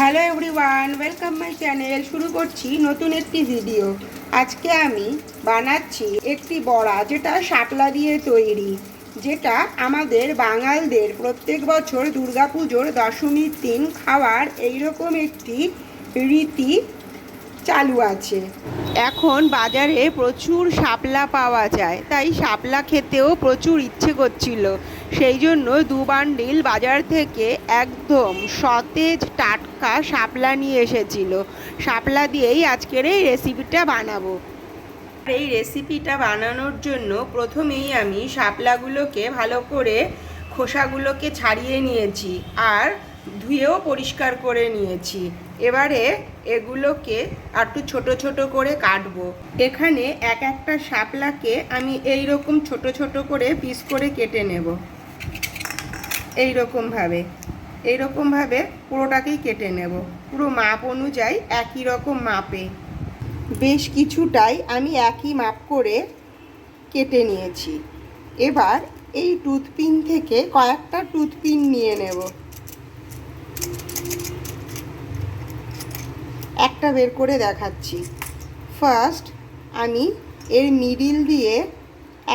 Hello everyone, welcome my channel. শুরু করছি নতুন একটি ভিডিও। আজকে আমি বানাচ্ছি একটি বড়া যেটা শাপলা দিয়ে তৈরি, যেটা আমাদের বাঙালদের প্রত্যেক বছর দুর্গাপুজোর দশমীর দিন খাওয়ার এইরকম একটি রীতি চালু আছে। এখন বাজারে প্রচুর শাপলা পাওয়া যায়, তাই শাপলা খেতেও প্রচুর ইচ্ছে করছিল। সেই জন্য দু বান্ডিল বাজার থেকে একদম সতেজ টাটকা শাপলা নিয়ে এসেছিল। শাপলা দিয়েই আজকের এই রেসিপিটা বানাবো। এই রেসিপিটা বানানোর জন্য প্রথমেই আমি শাপলাগুলোকে ভালো করে খোসাগুলোকে ছাড়িয়ে নিয়েছি। আর ধুয়েও পরিষ্কার করে নিয়েছি। এবারে এগুলোকে একটু ছোট ছোট করে কাটবো। এখানে এক একটা শাপলাকে আমি এই রকম ছোট ছোট করে পিস করে কেটে নেব। এই রকমভাবে এইরকমভাবে পুরোটাকেই কেটে নেব। পুরো মাপ অনুযায়ী একই রকম মাপে। বেশ কিছুটাই আমি একই মাপ করে কেটে নিয়েছি। এবার এই টুথপিন থেকে কয়েকটা টুথপিন নিয়ে নেব। একটা বের করে দেখাচ্ছি। ফার্স্ট আমি এর মিডিল দিয়ে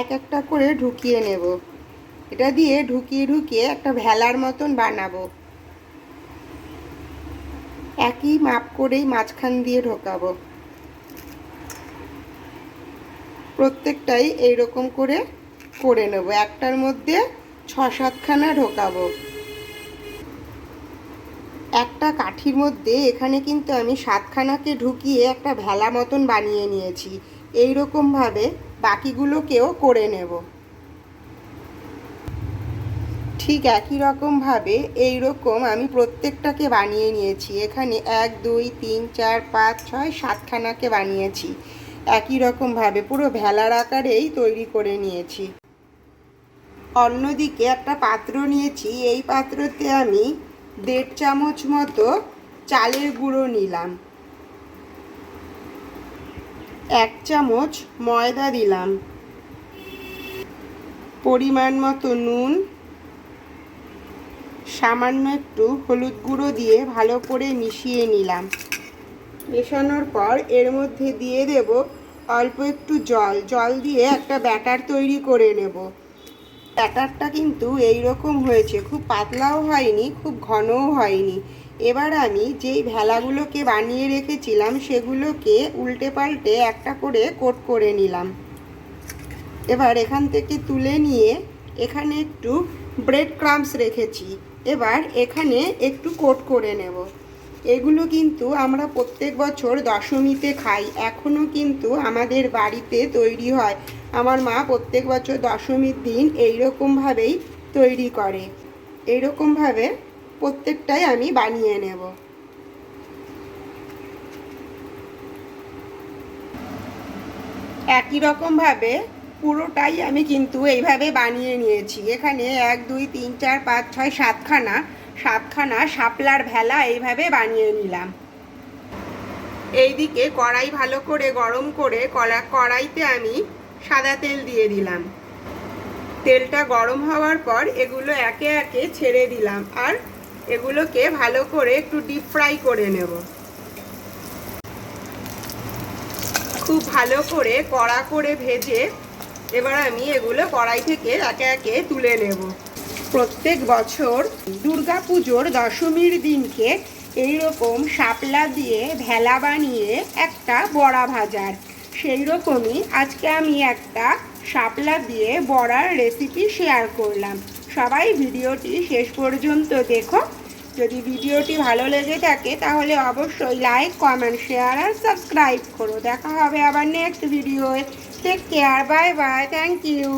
এক একটা করে ঢুকিয়ে নেব। এটা দিয়ে ঢুকিয়ে ঢুকিয়ে একটা ভেলার মতন বানাবো। একই মাপ করেই মাঝখান দিয়ে ঢোকাবো। প্রত্যেকটাই এইরকম করে করে নেব। একটার মধ্যে ছ সাতখানা ঢোকাবো। একটা কাঠির মধ্যে এখানে কিন্তু আমি সাতখানাকে ঢুকিয়ে একটা ভেলা মতন বানিয়ে নিয়েছি। এই রকমভাবে বাকিগুলোকেও করে নেব। ঠিক একই রকমভাবে এই রকম আমি প্রত্যেকটাকে বানিয়ে নিয়েছি। এখানে এক, দুই, তিন, চার, পাঁচ, ছয়, সাতখানাকে বানিয়েছি। একই রকমভাবে পুরো ভেলার আকারেই তৈরি করে নিয়েছি। অন্যদিকে একটা পাত্র নিয়েছি। এই পাত্রতে আমি দেড় চামচ মতো চালের গুঁড়ো নিলাম। এক চামচ ময়দা দিলাম। পরিমাণ মতো নুন, সামান্য একটু হলুদ গুঁড়ো দিয়ে ভালো করে মিশিয়ে নিলাম। মেশানোর পর এর মধ্যে দিয়ে দেব অল্প একটু জল। জল দিয়ে একটা ব্যাটার তৈরি করে নেব। ব্যাটারটা কিন্তু এই রকম হয়েছে। খুব পাতলাও হয়নি, খুব ঘনও হয়নি। এবার আমি যেই ভেলাগুলোকে বানিয়ে রেখেছিলাম, সেগুলোকে উল্টে পাল্টে একটা করে কোট করে নিলাম। এবার এখান থেকে তুলে নিয়ে এখানে একটু ব্রেড ক্রামস রেখেছি। এবার এখানে একটু কোট করে নেব। এগুলো কিন্তু আমরা প্রত্যেক বছর দশমীতে খাই। এখনও কিন্তু আমাদের বাড়িতে তৈরি হয়। আমার মা প্রত্যেক বছর দশমীর দিন এই রকমভাবেই তৈরি করে। এই রকমভাবে প্রত্যেকটাই আমি বানিয়ে নেব। একই রকমভাবে পুরোটাই আমি কিন্তু এইভাবে বানিয়ে নিয়েছি। এখানে এক, দুই, তিন, চার, পাঁচ, ছয়, সাতখানা সাতখানা শাপলার ভেলা এইভাবে বানিয়ে নিলাম। এইদিকে কড়াই ভালো করে গরম করে কড়াইতে আমি সাদা তেল দিয়ে দিলাম। তেলটা গরম হওয়ার পর এগুলো একে একে ছেড়ে দিলাম আর এগুলোকে ভালো করে একটু ডিপ ফ্রাই করে নেব। খুব ভালো করে কড়া করে ভেজে এবার আমি এগুলো কড়াই থেকে একে একে তুলে নেব। প্রত্যেক বছর দুর্গা পুজোর দশমীর দিনকে এইরকম শাপলা দিয়ে ভেলা বানিয়ে একটা বড়া ভাজার। সেই রকমই আজকে আমি একটা শাপলা দিয়ে বড়ার রেসিপি শেয়ার করলাম। সবাই ভিডিওটি শেষ পর্যন্ত দেখো। যদি ভিডিওটি ভালো লেগে থাকে, তাহলে অবশ্যই লাইক কমেন্ট শেয়ার আর সাবস্ক্রাইব করো। দেখা হবে আবার next ভিডিওয় take care bye bye thank you